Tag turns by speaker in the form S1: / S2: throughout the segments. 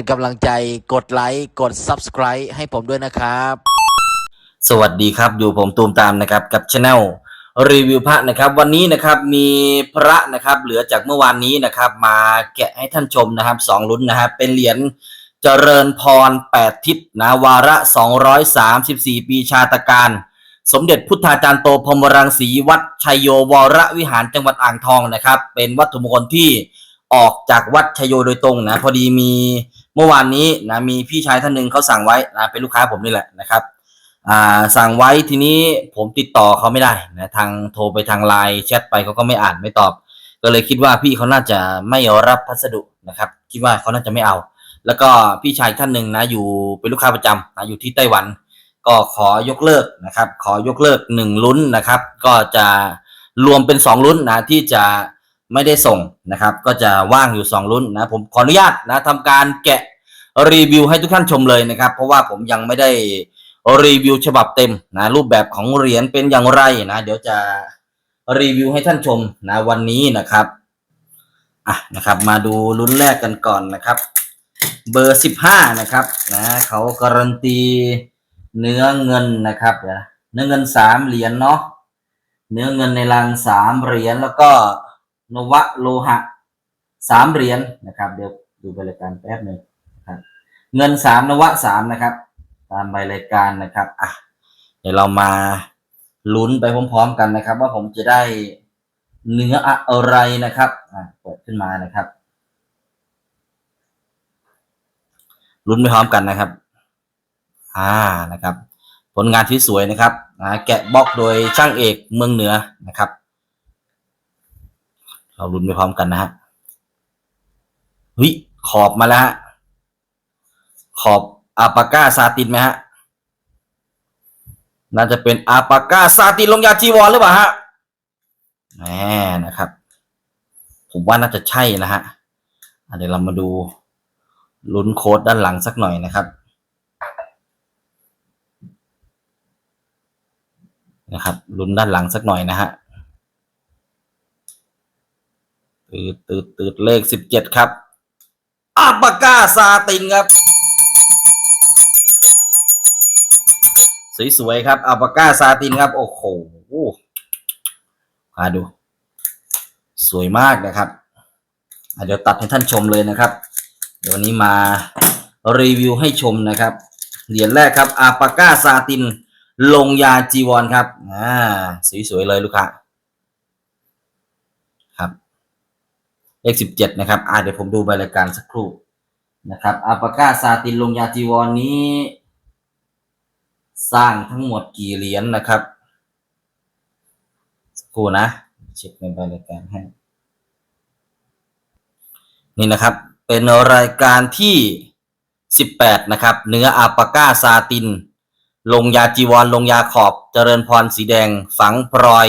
S1: กเป็นกำลังใจ กดไลค์ กด Subscribe ให้ผมด้วยนะครับ
S2: สวัสดีครับ อยู่ผมตูมตามนะครับกับช anel รีวิวพระนะครับวันนี้นะครับมีพระนะครับเหลือจากเมื่อวานนี้นะครับมาแกะให้ท่านชมนะครับสองลุ้นนะครับเป็นเหรียญเจริญพร 8 ทิศนะวาระ 234 ปีชาตการ สมเด็จพุทธาจารย์โตพรมรังสีวัดชัยโยวรวิหารจังหวัดอ่างทองนะครับเป็นวัตถุมงคลที่ ออกจากวัดชยโยโดยตรงนะพอดีมีเมื่อวานนี้นะมีพี่ชายท่านหนึ่งเขาสั่งไว้นะเป็นลูกค้าผมนี่แหละนะครับอ่าสั่งไว้ทีนี้ผมติดต่อเขาไม่ได้นะทางโทรไปทางไลน์แชทไปเขาก็ไม่อ่านไม่ตอบ ก็เลยคิดว่าพี่เขาน่าจะไม่รับพัสดุนะครับ คิดว่าเขาน่าจะไม่เอา แล้วก็พี่ชายท่านหนึ่งนะอยู่เป็นลูกค้าประจำนะอยู่ที่ไต้หวัน ก็ขอยกเลิกนะครับ ขอยกเลิกหนึ่งลุ้นนะครับ ก็จะรวมเป็นสองลุ้นนะที่จะ ไม่ได้ส่งนะครับ ก็จะว่างอยู่สองลุ้นนะผมขออนุญาตนะทำการแกะรีวิวให้ทุกท่านชมเลยนะครับ เพราะว่าผมยังไม่ได้รีวิวฉบับเต็มนะรูปแบบของเหรียญเป็นอย่างไรนะ เดี๋ยวจะรีวิวให้ท่านชมนะวันนี้นะครับอะนะครับ มาดูลุ้นแรกกันก่อนนะครับ เบอร์สิบห้านะครับนะเขาการันตีเนื้อเงินนะครับเนะเนื้อเงินสามเหรียญเนาะเนื้อเงินในรังสามเหรียญแล้วก็ นวะโลหะสามเหรียญนะครับ เดี๋ยวดูไปรายการแป๊บหนึ่งครับเงินสามนวะสามนะครับ ตามใบรายการนะครับอะเดี๋ยวเรามาลุ้นไปพร้อมๆกันนะครับ ว่าผมจะได้เนื้ออะไรนะครับอะเปิดขึ้นมานะครับลุ้นไปพร้อมกันนะครับ อ่านะครับ ผลงานที่สวยนะครับอ่าแกะบล็อกโดยช่างเอกเมืองเหนือนะครับ เราลุ้นไปพร้อมกันนะฮะวิขอบมาแล้วฮะขอบอาปาก้าซาตินไหมฮะน่าจะเป็นอาปาก้าซาตินลงยาจีวรหรือเปล่าฮะแหมนะครับ ผมว่าน่าจะใช่นะฮะอะเดี๋ยวเรามาดูลุ้นโค้ดด้านหลังสักหน่อยนะครับนะครับลุ้นด้านหลังสักหน่อยนะฮะ ตืดตืดตืดเลขสิบเจ็ดครับอาปาก้าซาตินครับ สวยๆครับอัลปาก้าซาตินครับ โอ้โหมาดู สวยมากนะครับ เดี๋ยวตัดให้ท่านชมเลยนะครับ เดี๋ยววันนี้มารีวิวให้ชมนะครับ เหรียญแรกครับอาปาก้าซาติน ลงยาจีวรครับ อ่า สวยๆเลยลูกค้า ครับ เลขสิบเจ็ดนะครับอ่าเดี๋ยวผมดูใบรายการสักครู่นะครับอาปากาซาตินลงยาจีวรนนี้ สร้างทั้งหมดกี่เหรียญนะครับสักครู่นะ เช็คในใบรายการให้ นี่นะครับ เป็นรายการที่18นะครับ เนื้ออาปากาซาติน ลงยาจีวร ลงยาขอบ เจริญพรสีแดง ฝังพลอย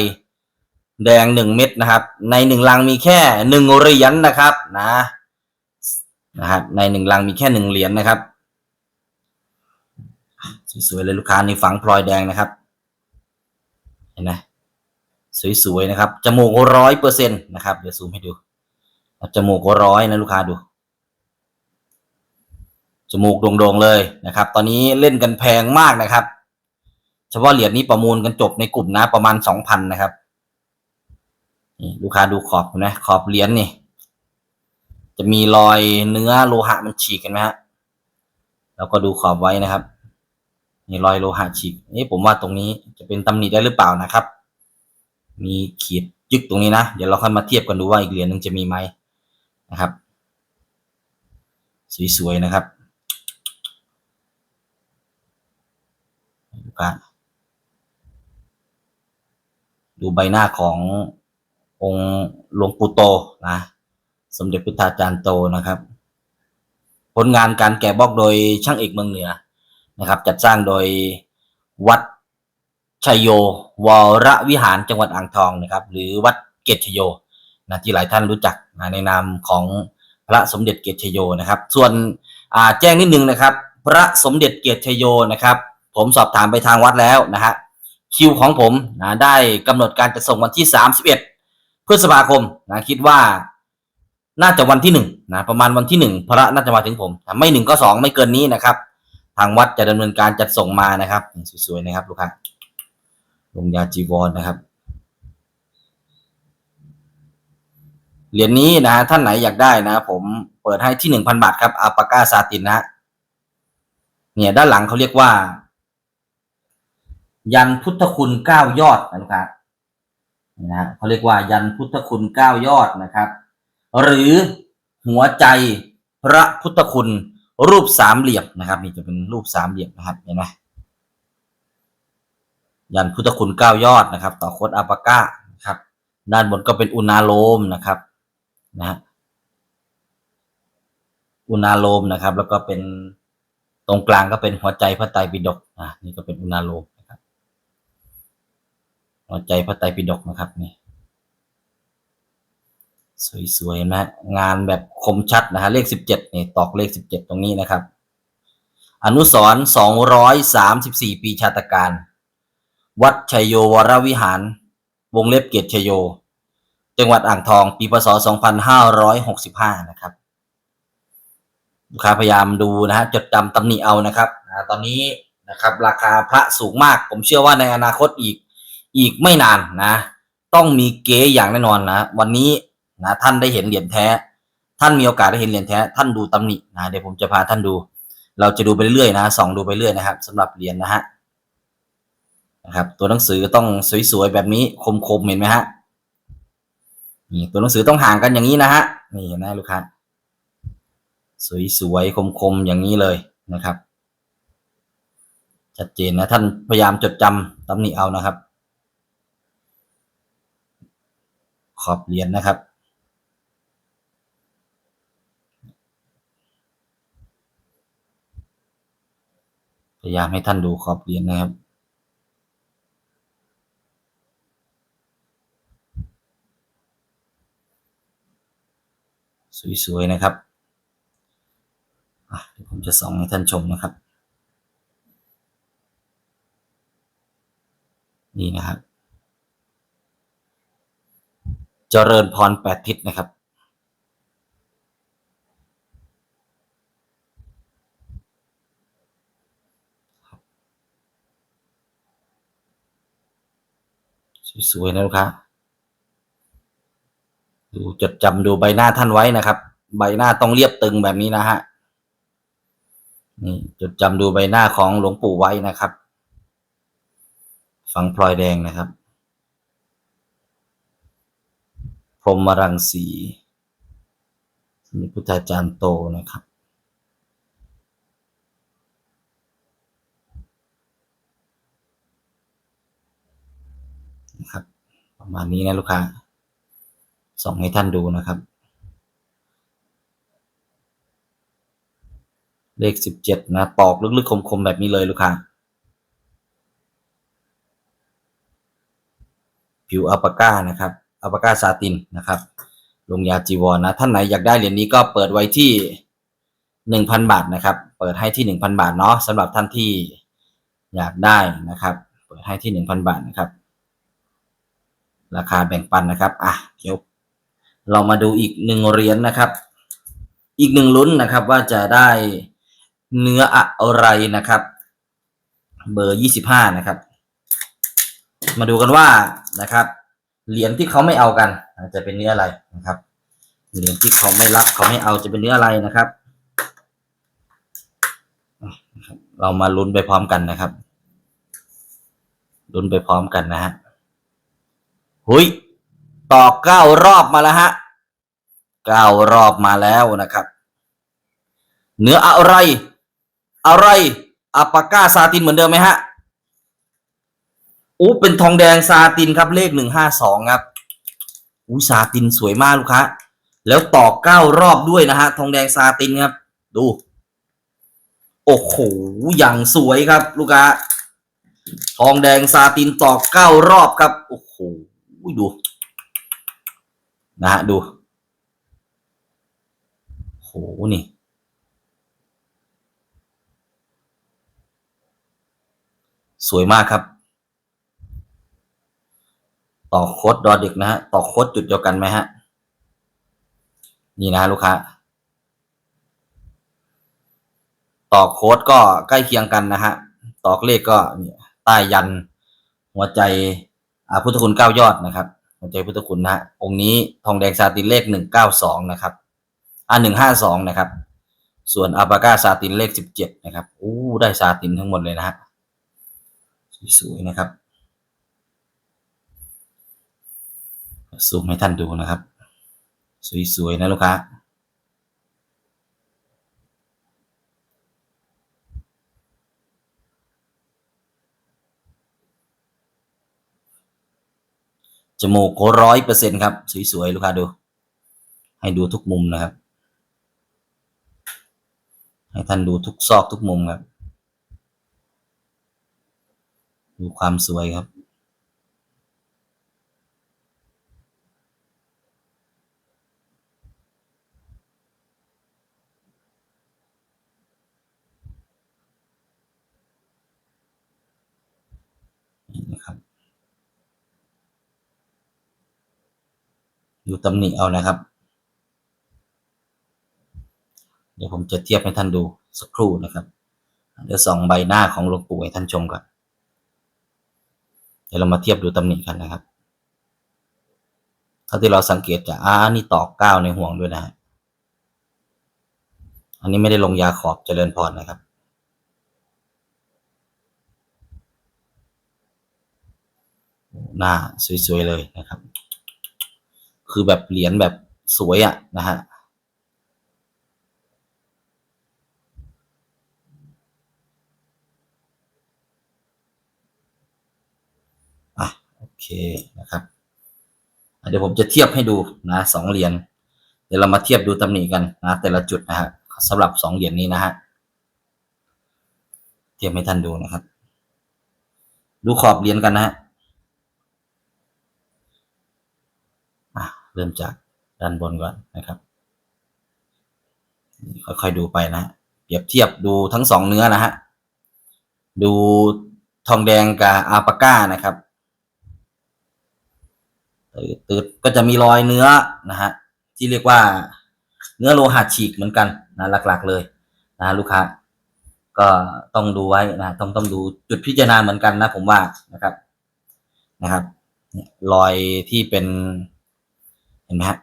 S2: แดงหนึ่งเม็ดนะครับ ในหนึ่งลังมีแค่หนึ่งเหรียญนะครับนะนะครับในหนึ่งลังมีแค่หนึ่งเหรียญนะครับสวยๆเลยลูกค้านี่ฝังพลอยแดงนะครับ เห็นไหมสวยๆนะครับจมูกร้อยเปอร์เซ็นต์นะครับ เดี๋ยวซูมให้ดูจมูกร้อยนะลูกค้าดูจมูกโด่งๆเลยนะครับ ตอนนี้เล่นกันแพงมากนะครับ เฉพาะเหรียญนี้ประมูลกันจบในกลุ่มนะประมาณสองพันนะครับ นี่ลูกค้าดูขอบนะ ขอบเหรียญนี่ จะมีรอยเนื้อโลหะมันฉีกกันไหมฮะแล้วก็ดูขอบไว้นะครับมีรอยโลหะฉีกนี่ผมว่าตรงนี้จะเป็นตำหนิได้หรือเปล่านะครับ มีขีดยึกตรงนี้นะ เดี๋ยวเราค่อยมาเทียบกันดูว่าอีกเหรียญหนึ่งจะมีไหมนะครับ สวยๆนะครับดูกันดูใบหน้าของ องค์หลวงปู่โตนะสมเด็จพุทธาจารย์โตนะครับ ผลงานการแกะบล็อกโดยช่างเอกเมืองเหนือนะครับ จัดสร้างโดยวัดชัยโยวรวิหารจังหวัดอ่างทองนะครับ หรือวัดเกตชโยนะที่หลายท่านรู้จักนะในนามของพระสมเด็จเกตชโยนะครับ ส่วนแจ้งนิดนึงนะครับ พระสมเด็จเกตชโยนะครับ ผมสอบถามไปทางวัดแล้วนะฮะคิวของผมนะได้กำหนดการจะส่งวันที่ 31 พฤษภาคมนะคิดว่าน่าจะวันที่หนึ่งนะประมาณวันที่หนึ่งพระน่าจะมาถึงผมถ้าไม่หนึ่งก็สองไม่เกินนี้นะครับ ทางวัดจะดำเนินการจัดส่งมานะครับสวยๆนะครับลูกค้าลงยาจีวรนะครับเหรียญนี้นะท่านไหนอยากได้นะ ผมเปิดให้ที่หนึ่งพันบาทครับอาปาก้าซาตินนะเนี่ยด้านหลังเขาเรียกว่า ยันพุทธคุณเก้ายอดนะลูกค้านี่ นะฮะเขาเรียกว่ายันพุทธคุณเก้ายอดนะครับ หรือหัวใจพระพุทธคุณรูปสามเหลี่ยมนะครับ นี่จะเป็นรูปสามเหลี่ยมนะครับเห็นไหมยันพุทธคุณเก้ายอดนะครับ ต่อโคดอาปาก้านะครับ ด้านบนก็เป็นอุณาโลมนะครับนะฮะอุณาโลมนะครับ แล้วก็เป็นตรงกลางก็เป็นหัวใจพระไตรปิฎกอะนี่ก็เป็นอุณาโลม หัวใจพระไตรปิฎกนะครับนี่สวยๆนะงานแบบคมชัดนะฮะเลขสิบเจ็ดนี่ตอกเลขสิบเจ็ดตรงนี้นะครับ อนุสรสองร้อยสามสิบสี่ปีชาตการ วัดชัยโยวรวิหาร วงเล็บเกียรติชยโย จังหวัดอ่างทอง ปีพศสองพันห้าร้อยหกสิบห้านะครับลูกค้าพยายามดูนะฮะจดจำตำหนิเอานะครับตอนนี้นะครับ ราคาพระสูงมาก ผมเชื่อว่าในอนาคตอีก อีกไม่นานนะ ต้องมีเก๊อย่างแน่นอนนะ วันนี้นะท่านได้เห็นเหรียญแท้ ท่านมีโอกาสได้เห็นเหรียญแท้ ท่านดูตำหนินะเดี๋ยวผมจะพาท่านดู เราจะดูไปเรื่อยๆนะส่องดูไปเรื่อยนะครับสำหรับเหรียญนะฮะนะครับ ตัวหนังสือต้องสวยๆแบบนี้คมๆเห็นไหมฮะนี่ตัวหนังสือต้องห่างกันอย่างนี้นะฮะนี่เห็นไหมลูกค้าสวยๆคมๆอย่างนี้เลยนะครับชัดเจนนะท่านพยายามจดจำตำหนิเอานะครับ ขอบเหรียญนะครับ พยายามให้ท่านดูขอบเหรียญนะครับสวยๆ นะครับเดี๋ยวผมจะส่องให้ท่านชมนะครับ นี่นะครับ เจริญพรแปดทิศนะครับ สวยๆนะลูกค้าดูจดจำดูใบหน้าท่านไว้นะครับ ใบหน้าต้องเรียบตึงแบบนี้นะฮะนี่จดจำดูใบหน้าของหลวงปู่ไว้นะครับ ฝังพลอยแดงนะครับ พรหมรังสีมีพุทธาจารย์โตนะครับ นะครับ ประมาณนี้นะลูกค้าส่องให้ท่านดูนะครับ เลขสิบเจ็ดนะตอกลึกๆ คมๆ แบบนี้เลยลูกค้า ผิวอัลปาก้านะครับ อัปกาซาตินนะครับ ลงยาจีวรนะ ท่านไหนอยากได้เหรียญนี้ก็เปิดไว้ที่หนึ่งพันบาทนะครับ เปิดให้ที่หนึ่งพันบาทเนาะสำหรับท่านที่อยากได้นะครับ เปิดให้ที่หนึ่งพันบาทนะครับ ราคาแบ่งปันนะครับอะเดี๋ยวเรามาดูอีกหนึ่งเหรียญนะครับ อีกหนึ่งลุ้นนะครับว่าจะได้เนื้ออะไรนะครับ เบอร์ยี่สิบห้านะครับ มาดูกันว่านะครับ เหรียญที่เขาไม่เอากันจะเป็นเนื้ออะไรนะครับ เหรียญที่เขาไม่รับเขาไม่เอาจะเป็นเนื้ออะไรนะครับ เรามาลุ้นไปพร้อมกันนะครับลุ้นไปพร้อมกันนะฮะหุยต่อเก้ารอบมาแล้วฮะเก้ารอบมาแล้วนะครับ เนื้ออะไร อะไรอัปปาก้าซาตินเหมือนเดิมไหมฮะ อู้เป็นทองแดงซาตินครับเลขหนึ่งห้าสองครับอู้ซาตินสวยมากลูกค้าแล้วต่อเก้ารอบด้วยนะฮะทองแดงซาตินครับ ดู โอ้โหอย่างสวยครับ ลูกค้าทองแดงซาตินต่อเก้ารอบครับ โอ้โหดู นะฮะดูโหนี่สวยมากครับ ต่อโคดดอเด็กนะฮะต่อโคดจุดเดียวกันไหมฮะนี่นะลูกค้า ต่อโค้ดก็ใกล้เคียงกันนะฮะต่อเลขก็ใต้ยันหัวใจอาพุทธคุณเก้ายอดนะครับหัวใจพุทธคุณนะฮะองค์นี้ทองแดงซาตินเลขหนึ่งเก้าสองนะครับอ่าหนึ่งห้าสองนะครับ ส่วนอาปาก้าซาตินเลขสิบเจ็ดนะครับอู้ได้ซาตินทั้งหมดเลยนะฮะสวยๆนะครับ ซูมให้ท่านดูนะครับ สวย ๆ นะลูกค้าจมูกร้อยเปอร์เซ็นครับ สวย ๆ ลูกค้าดู ให้ดูทุกมุมนะครับ ให้ท่านดูทุกซอกทุกมุมครับ ดูความสวยครับ นี่นะครับ ดูตำหนิเอานะครับ เดี๋ยวผมจะเทียบให้ท่านดูสักครู่นะครับ เดี๋ยวส่องใบหน้าของหลวงปู่ให้ท่านชมก่อน เดี๋ยวเรามาเทียบดูตำหนิกันนะครับเท่าที่เราสังเกตจะอ่านี่ตอกก้าวในห่วงด้วยนะฮะอันนี้ไม่ได้ลงยาขอบเจริญพรนะครับหน้าสวยๆเลยนะครับ คือแบบเหรียญแบบสวยอะ่ะนะฮะอะโอเคนะครับเดี๋ยวผมจะเทียบให้ดูนะสองเหรียญเดี๋ยวเรามาเทียบดูตำหนิกันนะแต่ละจุดนะฮะสำหรับสองเหรียญนี้นะฮะเทียบให้ท่านดูนะครับ ดูขอบเหรียญกันนะฮะ อะ เริ่มจากด้านบนก่อนนะครับค่อยๆดูไปนะฮะเปรียบเทียบดูทั้งสองเนื้อนะฮะดูทองแดงกับอาปาก้านะครับตืดก็จะมีรอยเนื้อนะฮะที่เรียกว่าเนื้อโลหะฉีกเหมือนกันนะหลักๆเลยนะลูกค้า ก็ต้องดูไว้นะต้องต้องดูจุดพิจารณาเหมือนกันนะผมว่านะครับนะครับรอยที่เป็น ห็นไหมฮะ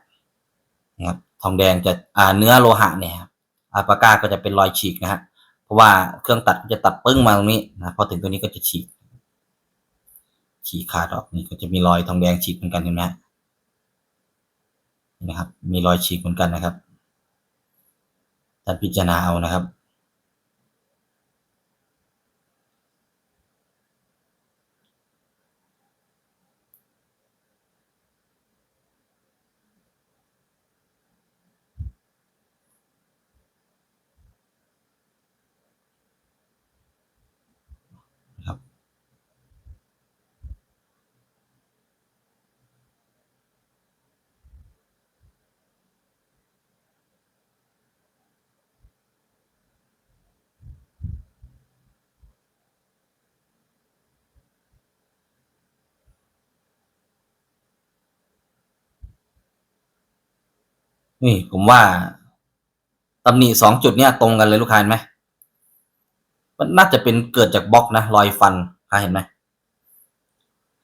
S2: นะครับทองแดงจะอ่าเนื้อโลหะเนี่ยครับอาปาก้าก็จะเป็นรอยฉีกนะฮะเพราะว่าเครื่องตัดจะตัดปึ้งมาตรงนี้นะพอถึงตัวนี้ก็จะฉีก ฉีกขาดออกนี่ก็จะมีรอยทองแดงฉีกเหมือนกันเห็นไหมนะครับ มีรอยฉีกเหมือนกันนะครับท่านพิจารณาเอานะครับ นี่ผมว่าตำหนิสองจุดเนี้ยตรงกันเลยลูกค้าเห็นไหมมันน่าจะเป็นเกิดจากบล็อกนะรอยฟันค้าเห็นไหม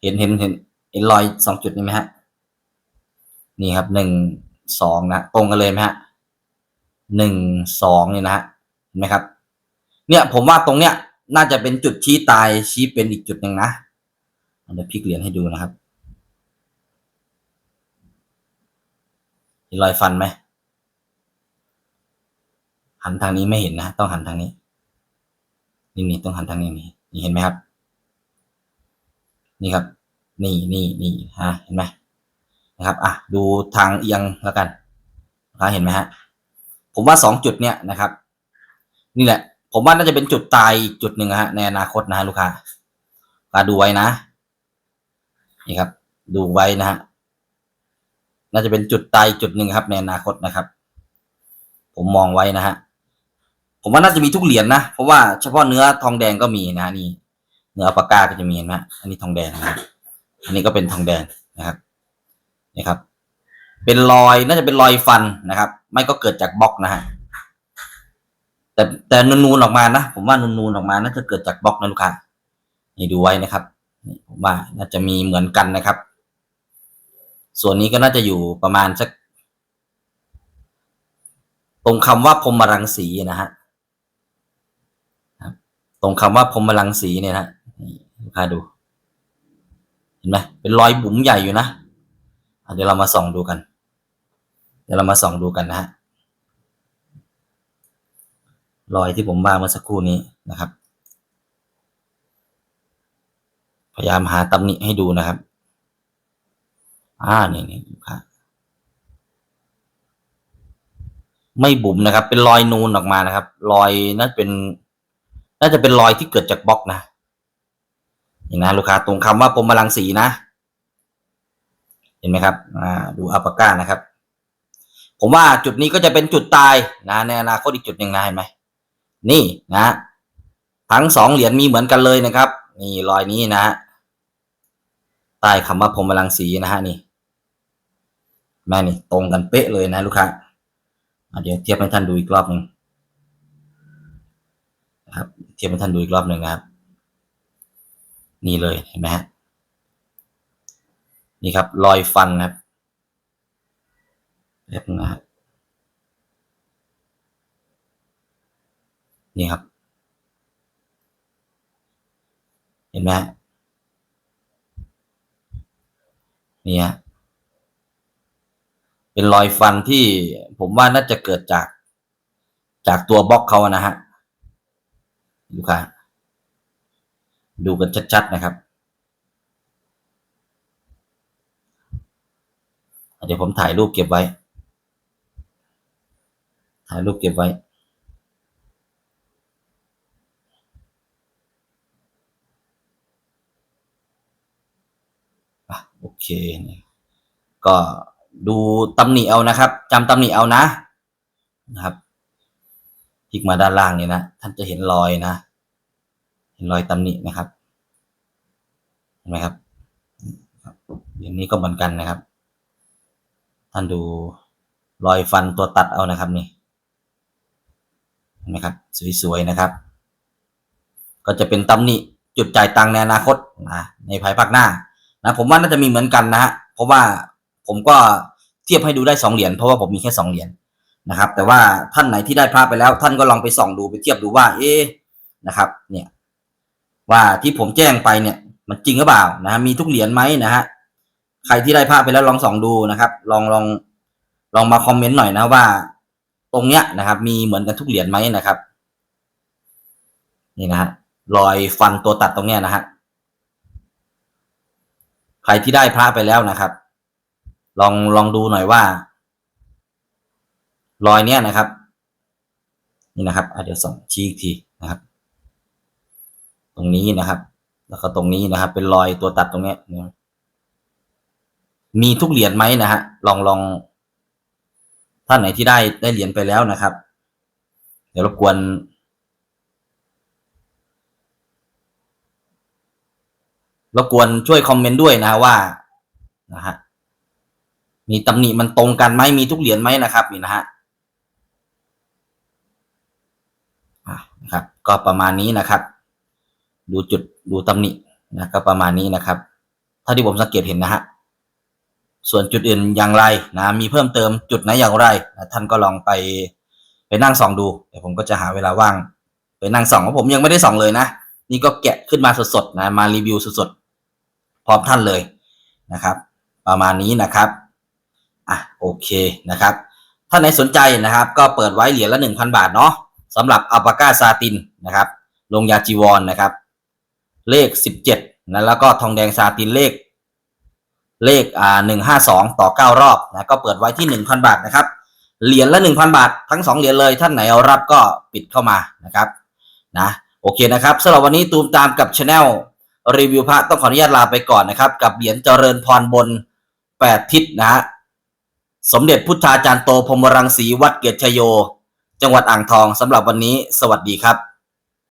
S2: เห็นเห็นเห็นเห็นรอยสองจุดนี้ไหมฮะ นี่ครับหนึ่งสองนะตรงกันเลยไหมฮะหนึ่งสองนี่นะฮะเห็นไหมครับ เนี่ยผมว่าตรงเนี้ยน่าจะเป็นจุดชี้ตายชี้เป็นอีกจุดหนึ่งนะเดี๋ยวพลิกเหรียญให้ดูนะครับ เห็นรอยฟันไหม หันทางนี้ไม่เห็นนะ ต้องหันทางนี้ นี่นี่ต้องหันทางนี้นี่นี่เห็นไหมครับ นี่ครับ นี่นี่นี่ฮะเห็นไหมนะครับ อะ ดูทางเอียงแล้วกันนะครับเห็นไหมฮะ ผมว่าสองจุดเนี้ยนะครับ นี่แหละ ผมว่าน่าจะเป็นจุดตายจุดหนึ่งฮะ ในอนาคตนะฮะลูกค้าก็ดูไว้นะ นี่ครับ ดูไว้นะฮะ น่าจะเป็นจุดตายจุดหนึ่งครับในอนาคตนะครับ ผมมองไว้นะฮะผมว่าน่าจะมีทุกเหรียญนะเพราะว่าเฉพาะเนื้อทองแดงก็มีนะนี่ เนื้อปากกาก็จะมีนไหมอันนี้ทองแดงนะฮะอันนี้ก็เป็นทองแดงนะครับนี่ครับ เป็นรอยน่าจะเป็นรอยฟันนะครับ ไม่ก็เกิดจากบล็อกนะฮะแต่แต่นูนๆออกมานะผมว่านูนๆออกมาน่าจะเกิดจากบล็อกนะลูกค้านี่ดูไว้นะครับผมว่าน่าจะมีเหมือนกันนะครับ ส่วนนี้ก็น่าจะอยู่ประมาณสักตรงคำว่าพรมรังสีนะฮะตรงคำว่าพรมรังสีเนี่ยนะฮะนี่ลูกค้าดู เห็นไหมเป็นรอยบุ๋มใหญ่อยู่นะอะเดี๋ยวเรามาส่องดูกัน เดี๋ยวเรามาส่องดูกันนะฮะรอยที่ผมวางเมื่อสักครู่นี้นะครับ พยายามหาตำหนิให้ดูนะครับ อ่านี่นี่ลูกค้าไม่บุ๋มนะครับ เป็นรอยนูนออกมานะครับ รอยน่าเป็น น่าจะเป็นรอยที่เกิดจากบล็อกนะนี่นะลูกค้าตรงคำว่าพรหมลังสีนะ เห็นไหมครับ อ่า ดูอัปก้านะครับ ผมว่าจุดนี้ก็จะเป็นจุดตายนะในอนาคตอีกจุดหนึ่งนะเห็นไหมนี่นะ ทั้งสองเหรียญมีเหมือนกันเลยนะครับ นี่รอยนี้นะใต้คำว่าพรหมลังสีนะฮะนี่ แม่นี่ตรงกันเป๊ะเลยนะลูกค้าเดี๋ยวเทียบให้ท่านดูอีกรอบหนึ่งนะครับ เทียบให้ท่านดูอีกรอบหนึ่งนะครับ นี่เลยเห็นไหมฮะนี่ครับรอยฟันนะครับแบบนะฮะนี่ครับ เห็นไหมฮะนี่ฮะ เป็นรอยฟันที่ผมว่าน่าจะเกิดจาก จากตัวบล็อกเขานะฮะลูกค้าดูกันชัดๆนะครับ เดี๋ยวผมถ่ายรูปเก็บไว้ ถ่ายรูปเก็บไว้อะโอเคนี่ก็ ดูตำหนิเอานะครับจำตำหนิเอานะนะครับพลิกมาด้านล่างเนี่ยนะท่านจะเห็นรอยนะ เห็นรอยตำหนินะครับเห็นไหมครับอย่างนี้ก็เหมือนกันนะครับ ท่านดูรอยฟันตัวตัดเอานะครับนี่เห็นไหมครับสวยๆนะครับ ก็จะเป็นตำหนิจุดจ่ายตังในอนาคตนะในภายภาคหน้านะผมว่าน่าจะมีเหมือนกันนะฮะเพราะว่าผมก็ เทียบให้ดูได้สองเหรียญเพราะว่าผมมีแค่สองเหรียญนะครับ แต่ว่าท่านไหนที่ได้พระไปแล้ว ท่านก็ลองไปส่องดูไปเทียบดูว่า เอ๊ะนะครับ เนี่ย ว่าที่ผมแจ้งไปเนี่ย มันจริงหรือเปล่านะฮะมีทุกเหรียญไหมนะฮะใครที่ได้พระไปแล้วลองส่องดูนะครับ ลองลองลองมาคอมเมนต์หน่อยนะว่า ตรงเนี้ยนะครับ มีเหมือนกันทุกเหรียญไหมนะครับ นี่นะฮะรอยฟันตัวตัดตรงเนี้ยนะฮะใครที่ได้พระไปแล้วนะครับ ลองลองดูหน่อยว่า รอยเนี้ยนะครับ นี่นะครับเดี๋ยวส่งชี้อีกทีนะครับ ตรงนี้นะครับ แล้วก็ตรงนี้นะครับ เป็นรอยตัวตัดตรงเนี้ยมีทุกเหรียญไหมนะฮะลองลองท่านไหนที่ได้ได้เหรียญไปแล้วนะครับ เดี๋ยวรบกวนรบกวนช่วยคอมเมนต์ด้วยนะว่านะฮะ มีตำหนิมันตรงกันไหมมีทุกเหรียญไหมนะครับนี่นะฮะนะครับ ก็ประมาณนี้นะครับ ดูจุดดูตำหนินะก็ประมาณนี้นะครับเท่าที่ผมสังเกตเห็นนะฮะส่วนจุดอื่นอย่างไรนะมีเพิ่มเติมจุดไหนอย่างไรนะท่านก็ลองไปไปนั่งส่องดูเดี๋ยวผมก็จะหาเวลาว่าง ไปนั่งส่องเพราะผมยังไม่ได้ส่องเลยนะนี่ก็แกะขึ้นมาสดๆนะมารีวิวสดๆพร้อมท่านเลยนะครับ ประมาณนี้นะครับ อะโอเคนะครับถ้าไหนสนใจนะครับ ก็เปิดไว้เหรียญละหนึ่งพันบาทเนาะสำหรับอัปาก้าซาตินนะครับลงยาจีวรนนะครับ เลขสิบเจ็ดนะแล้วก็ทองแดงซาตินเลข เลขอ่าหนึ่งห้าสองต่อเก้ารอบนะก็เปิดไว้ที่หนึ่งพันบาทนะครับเหรียญละหนึ่งพันบาท ทั้งสองเหรียญเลยท่านไหนเอารับก็ปิดเข้ามานะครับนะโอเคนะครับสำหรับวันนี้ตูมตามกับช anel รีวิวพระต้องขออนุญาตลาไปก่อนนะครับ กับเหรียญเจริญพรบนแปดทิศนะฮะ สมเด็จพุทธาจารย์โตพรมรังสีวัดเกียรติชโย จังหวัดอ่างทองสำหรับวันนี้ สวัสดีครับ